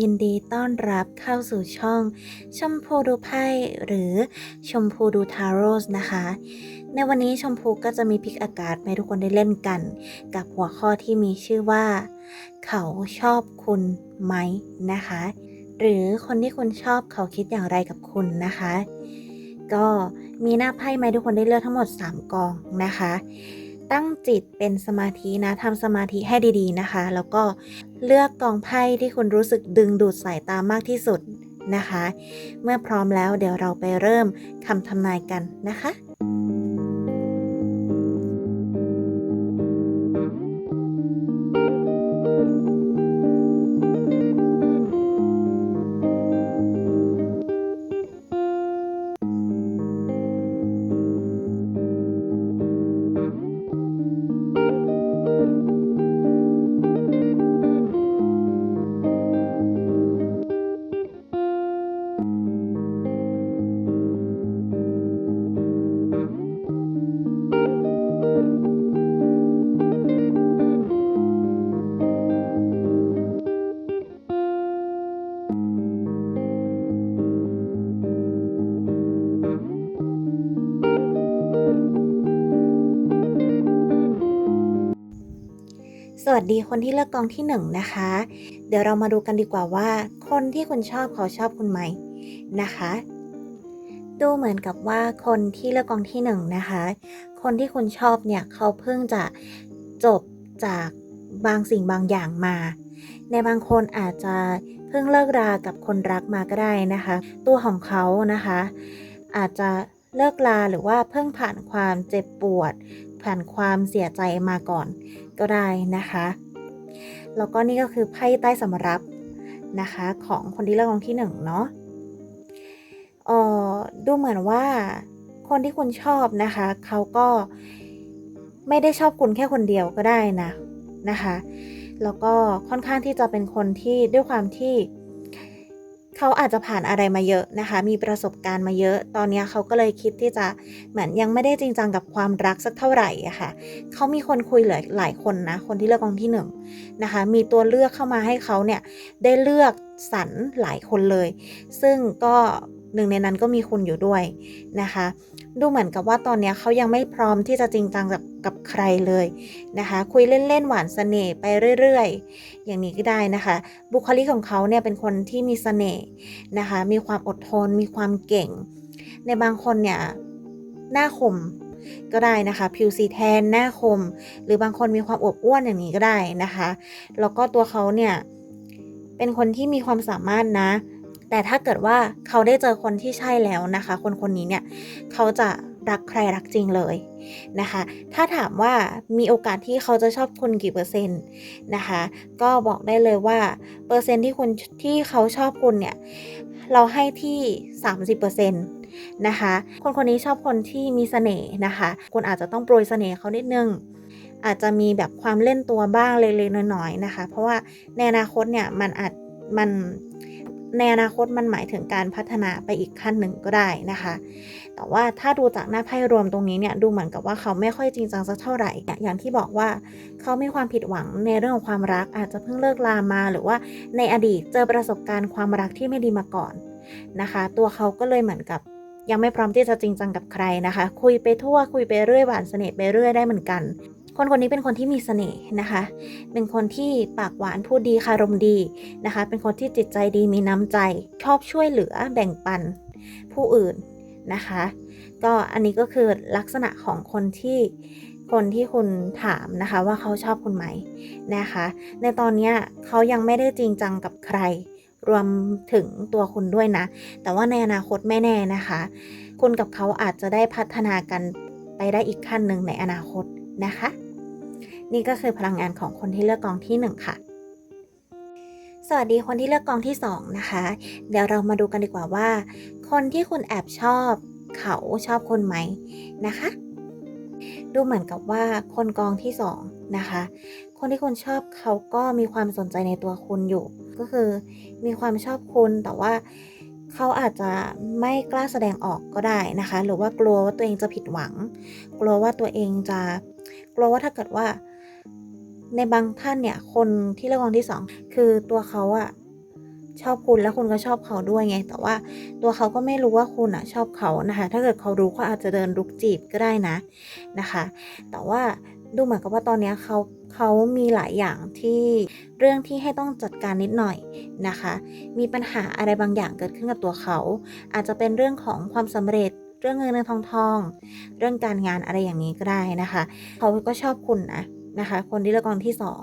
ยินดีต้อนรับเข้าสู่ช่อง ชมพูดูไพ่หรือชมพูดูทาโร่นะคะ ในวันนี้ชมพูก็จะมีพิกอากาศให้ทุกคนได้เล่นกัน กับหัวข้อที่มีชื่อว่า เขาชอบคุณไหมนะคะ หรือคนที่คุณชอบเขาคิดอย่างไรกับคุณนะคะ ก็มีหน้าไพ่มาให้ทุกคนได้เลือกทั้งหมด 3 กองนะคะ ตั้งจิตเป็นสมาธินะทำสมาธิให้ดีๆนะคะ แล้วก็เลือกกองไพ่ที่คุณรู้สึกดึงดูดสายตามากที่สุดนะคะ เมื่อพร้อมแล้วเดี๋ยวเราไปเริ่มคำทำนายกันนะคะ วัสดีคนที่เลือกกองที่หนึ่งนะคะ เดี๋ยวเรามาดูกันดีกว่าว่า คนที่คุณชอบเขาชอบคุณไหมนะคะ ดูเหมือนกับว่าคนที่เลือกกองที่หนึ่งนะคะ คนที่คุณชอบเนี่ยเขาเพิ่งจะจบจากบางสิ่งบางอย่างมา ในบางคนอาจจะเพิ่งเลิกรากับคนรักมาก็ได้นะคะ ตัวของเขานะคะ อาจจะเลิกลาหรือว่าเพิ่งผ่านความเจ็บปวด ผ่านความเสียใจมาก่อนก็ได้นะคะ แล้วก็นี่ก็คือไพ่ใต้สำรับนะคะ ของคนที่เลือกกองที่หนึ่งเนาะเออดูเหมือนว่าคนที่คุณชอบนะคะ เขาก็ไม่ได้ชอบคุณแค่คนเดียวก็ได้นะนะคะ แล้วก็ค่อนข้างที่จะเป็นคนที่ด้วยความที่ เขาอาจจะผ่านอะไรมาเยอะนะคะ มีประสบการณ์มาเยอะ ตอนนี้เขาก็เลยคิดที่จะเหมือนยังไม่ได้จริงจังกับความรักสักเท่าไหร่อะค่ะเขามีคนคุยเหลือหลายคนนะ คนที่เลือกกองที่หนึ่งนะคะ มีตัวเลือกเข้ามาให้เขาเนี่ยได้เลือกสรรหลายคนเลย ซึ่งก็หนึ่งในนั้นก็มีคุณอยู่ด้วยนะคะ ดูเหมือนกับว่าตอนนี้เขายังไม่พร้อมที่จะจริงจังกับกับใครเลยนะคะ คุยเล่นๆ หวานเสน่ห์ไปเรื่อยๆ อย่างนี้ก็ได้นะคะ บุคลิกของเขาเนี่ยเป็นคนที่มีเสน่ห์นะคะ มีความอดทน มีความเก่ง ในบางคนเนี่ยหน้าคมก็ได้นะคะ ผิวสีแทนหน้าคม หรือบางคนมีความอวบอ้วนอย่างนี้ก็ได้นะคะ แล้วก็ตัวเขาเนี่ยเป็นคนที่มีความสามารถนะ แต่ถ้าเกิดว่าเขาได้เจอคนที่ใช่แล้วนะคะ คนคนนี้เนี่ยเขาจะรักใครรักจริงเลยนะคะ ถ้าถามว่ามีโอกาสที่เขาจะชอบคุณกี่เปอร์เซ็นต์นะคะ ก็บอกได้เลยว่าเปอร์เซ็นต์ที่คุณที่เขาชอบคุณเนี่ยเราให้ที่ 30%นะคะ คนคนนี้ชอบคนที่มีเสน่ห์นะคะ คุณอาจจะต้องโปรยเสน่ห์เขานิดนึง อาจจะมีแบบความเล่นตัวบ้างเล็กๆน้อยๆนะคะ เพราะว่าในอนาคตเนี่ยมันอาจมัน ในอนาคตมันหมายถึงการพัฒนาไปอีกขั้นหนึ่งก็ได้นะคะ แต่ว่าถ้าดูจากหน้าไพ่รวมตรงนี้เนี่ยดูเหมือนกับว่าเขาไม่ค่อยจริงจังสักเท่าไหร่ อย่างที่บอกว่าเขามีความผิดหวังในเรื่องของความรักอาจจะเพิ่งเลิกลามา หรือว่าในอดีตเจอประสบการณ์ความรักที่ไม่ดีมาก่อนนะคะ ตัวเขาก็เลยเหมือนกับยังไม่พร้อมที่จะจริงจังกับใครนะคะ คุยไปทั่วคุยไปเรื่อยหวานเสน่ห์ไปเรื่อยได้เหมือนกัน คนคนนี้เป็นคนที่มีเสน่ห์นะคะ เป็นคนที่ปากหวานพูดดีคารมดีนะคะ เป็นคนที่จิตใจดีมีน้ำใจ ชอบช่วยเหลือแบ่งปันผู้อื่นนะคะ ก็อันนี้ก็คือลักษณะของคนที่คนที่คุณถามนะคะว่าเขาชอบคุณไหมนะคะ ในตอนนี้เขายังไม่ได้จริงจังกับใคร รวมถึงตัวคุณด้วยนะ แต่ว่าในอนาคตไม่แน่นะคะ คุณกับเขาอาจจะได้พัฒนากันไปได้อีกขั้นหนึ่งในอนาคตนะคะ นี่ก็คือพลังงานของคนที่เลือกกองที่ 1 ค่ะ สวัสดีคนที่เลือกกองที่ 2 นะคะ เดี๋ยวเรามาดูกันดีกว่าว่า คนที่คุณแอบชอบ เขาชอบคุณไหมนะคะ ดูเหมือนกับว่าคนกองที่ 2 นะคะ คนที่คุณชอบเขาก็มีความสนใจในตัวคุณอยู่ ก็คือมีความชอบคุณแต่ว่าเขาอาจจะไม่กล้าแสดงออกก็ได้นะคะ หรือว่ากลัวว่าตัวเองจะผิดหวัง กลัวว่าตัวเองจะ กลัวว่าถ้าเกิดว่า ในบางท่านเนี่ย คนที่เลือกองที่สองคือตัวเขาอะชอบคุณแล้วคุณก็ชอบเขาด้วยไง แต่ว่าตัวเขาก็ไม่รู้ว่าคุณอะชอบเขานะคะ ถ้าเกิดเขารู้เขาอาจจะเดินรุกจีบก็ได้นะนะคะ แต่ว่าดูเหมือนกับว่าตอนนี้เขาเขามีหลายอย่างที่เรื่องที่ให้ต้องจัดการนิดหน่อยนะคะ มีปัญหาอะไรบางอย่างเกิดขึ้นกับตัวเขา อาจจะเป็นเรื่องของความสำเร็จเรื่องเงินเงินทองทอง เรื่องการงานอะไรอย่างนี้ก็ได้นะคะ เขาก็ชอบคุณนะ นะคะ คนที่เลือกกองที่สอง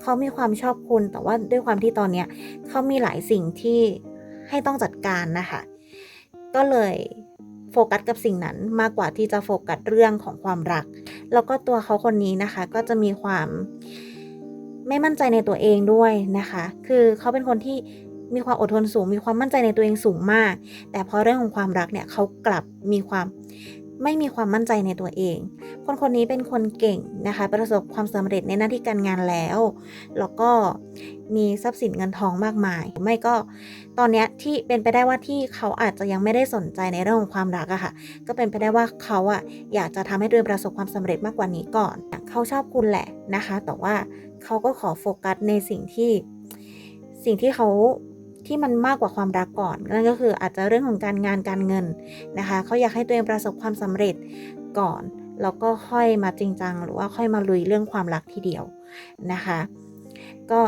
เขามีความชอบคุณ แต่ว่าด้วยความที่ตอนเนี้ยเขามีหลายสิ่งที่ให้ต้องจัดการนะคะ ก็เลยโฟกัสกับสิ่งนั้นมากกว่าที่จะโฟกัสเรื่องของความรัก แล้วก็ตัวเขาคนนี้นะคะ ก็จะมีความไม่มั่นใจในตัวเองด้วยนะคะ คือเขาเป็นคนที่มีความอดทนสูง มีความมั่นใจในตัวเองสูงมาก แต่พอเรื่องของความรักเนี่ยเขากลับมีความ ไม่มีความมั่นใจในตัวเอง คนคนนี้เป็นคนเก่งนะคะ ประสบความสำเร็จในหน้าที่การงานแล้ว แล้วก็มีทรัพย์สินเงินทองมากมาย ไม่ก็ตอนนี้ที่เป็นไปได้ว่าที่เขาอาจจะยังไม่ได้สนใจในเรื่องของความรักอะค่ะ ก็เป็นไปได้ว่าเขาอะอยากจะทำให้ตัวเองประสบความสำเร็จมากกว่านี้ก่อน เขาชอบคุณแหละนะคะ แต่ว่าเขาก็ขอโฟกัสในสิ่งที่สิ่งที่เขา ที่มันมากกว่าความรักก่อน นั่นก็คืออาจจะเรื่องของการงานการเงินนะคะเขาอยากให้ตัวเองประสบความสำเร็จก่อน แล้วก็ค่อยมาจริงจังหรือว่าค่อยมาลุยเรื่องความรักทีเดียวนะคะ ก็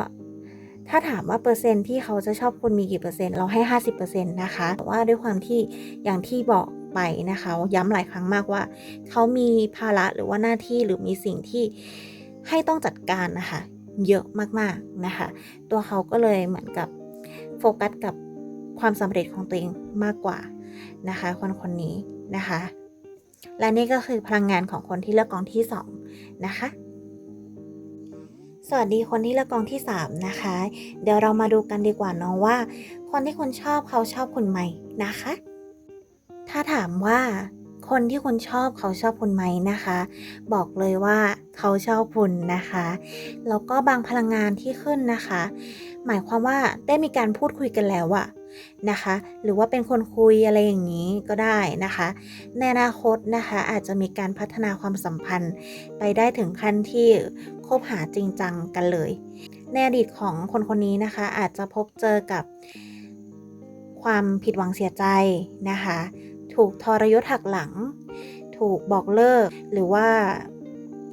ถ้าถามว่าเปอร์เซ็นต์ที่เขาจะชอบคุณมีกี่เปอร์เซ็นต์เราให้ 50%นะคะแต่ว่าด้วยความที่อย่างที่บอกไปนะคะย้ำหลายครั้งมากว่า เขามีภาระหรือว่าหน้าที่หรือมีสิ่งที่ให้ต้องจัดการนะคะ เยอะมากๆนะคะ ตัวเขาก็เลยเหมือนกับ กัสกับความสำเร็จของตัวเองมากกว่านะคะคนคนนี้นะคะ และนี่ก็คือพลังงานของคนที่เลือกกองที่2นะคะสวัสดีคนที่เลือกกองที่ 3 นะคะ เดี๋ยวเรามาดูกันดีกว่าเนาะว่า คนที่คุณชอบเขาชอบคุณไหมนะคะ ถ้าถามว่า คนที่คุณชอบเขาชอบคุณไหมนะคะ บอกเลยว่าเขาชอบคุณนะคะ แล้วก็บางพลังงานที่ขึ้นนะคะ หมายความว่าได้มีการพูดคุยกันแล้วอะนะคะ หรือว่าเป็นคนคุยอะไรอย่างนี้ก็ได้นะคะ ในอนาคตนะคะ อาจจะมีการพัฒนาความสัมพันธ์ไปได้ถึงขั้นที่คบหาจริงจังกันเลย ในอดีตของคนคนนี้นะคะ อาจจะพบเจอกับความผิดหวังเสียใจนะคะ ถูกทรยศหักหลัง ถูกบอกเลิก หรือว่า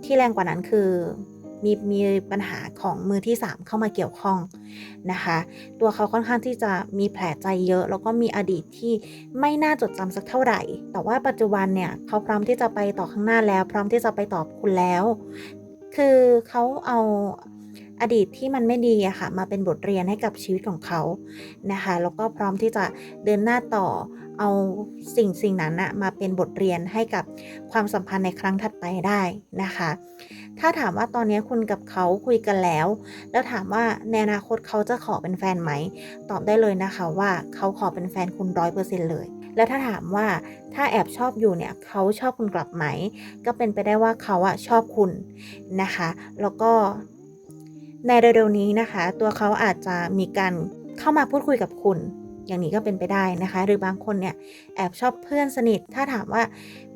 ที่แรงกว่านั้นคือมีมีปัญหาของมือที่ 3 เข้ามาเกี่ยวข้องนะคะ ตัวเขาค่อนข้างที่จะมีแผลใจเยอะ แล้วก็มีอดีตที่ไม่น่าจดจำสักเท่าไหร่ แต่ว่าปัจจุบันเนี่ยเขาพร้อมที่จะไปต่อข้างหน้าแล้ว พร้อมที่จะไปตอบคุณแล้ว คือเขาเอาอดีตที่มันไม่ดีอะค่ะมาเป็นบทเรียนให้กับชีวิตของเขานะคะ แล้วก็พร้อมที่จะเดินหน้าต่อ เอาสิ่งสิ่งนั้นอะมาเป็นบทเรียนให้กับความสัมพันธ์ในครั้งถัดไปได้นะคะ ถ้าถามว่าตอนนี้คุณกับเขาคุยกันแล้ว แล้วถามว่าในอนาคตเขาจะขอเป็นแฟนไหม ตอบได้เลยนะคะว่าเขาขอเป็นแฟนคุณร้อยเปอร์เซ็นต์เลย แล้วถ้าถามว่าถ้าแอบชอบอยู่เนี่ยเขาชอบคุณกลับไหม ก็เป็นไปได้ว่าเขาอะชอบคุณนะคะ แล้วก็ในเร็วๆนี้นะคะ ตัวเขาอาจจะมีการเข้ามาพูดคุยกับคุณ อย่างนี้ก็เป็นไปได้นะคะ หรือบางคนเนี่ยแอบชอบเพื่อนสนิท ถ้าถามว่า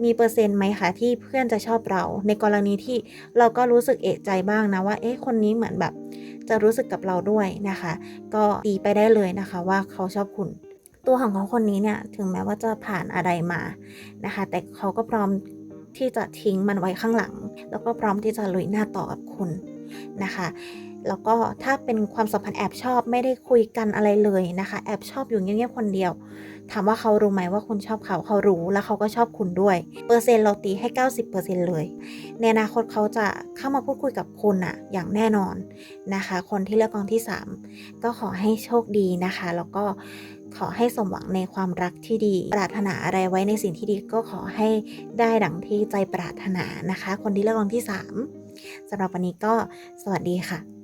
มีเปอร์เซ็นต์ไหมคะที่เพื่อนจะชอบเรา ในกรณีที่เราก็รู้สึกเอะใจบ้างนะว่า เอ๊ะคนนี้เหมือนแบบจะรู้สึกกับเราด้วยนะคะ ก็ตีไปได้เลยนะคะว่าเขาชอบคุณตัวของเขาคนนี้เนี่ยถึงแม้ว่าจะผ่านอะไรมานะคะ แต่เขาก็พร้อมที่จะทิ้งมันไว้ข้างหลัง แล้วก็พร้อมที่จะลุยหน้าต่อกับคุณนะคะ แล้วก็ถ้าเป็นความสัมพันธ์แอบชอบไม่ได้คุยกันอะไรเลยนะคะ แอบชอบอยู่เงียบๆคนเดียว ถามว่าเขารู้ไหมว่าคุณชอบเขาเขารู้แล้วเขาก็ชอบคุณด้วย เปอร์เซ็นต์เราตีให้ 90%เลย ในอนาคตเขาจะเข้ามาพูดคุยกับคุณอะอย่างแน่นอนนะคะ คนที่เลือกกองที่ 3 ก็ขอให้โชคดีนะคะ แล้วก็ขอให้สมหวังในความรักที่ดี ปรารถนาอะไรไว้ในสิ่งที่ดีก็ขอให้ได้ดังที่ใจปรารถนานะคะ คนที่เลือกกองที่ 3สำหรับวันนี้ก็สวัสดีค่ะ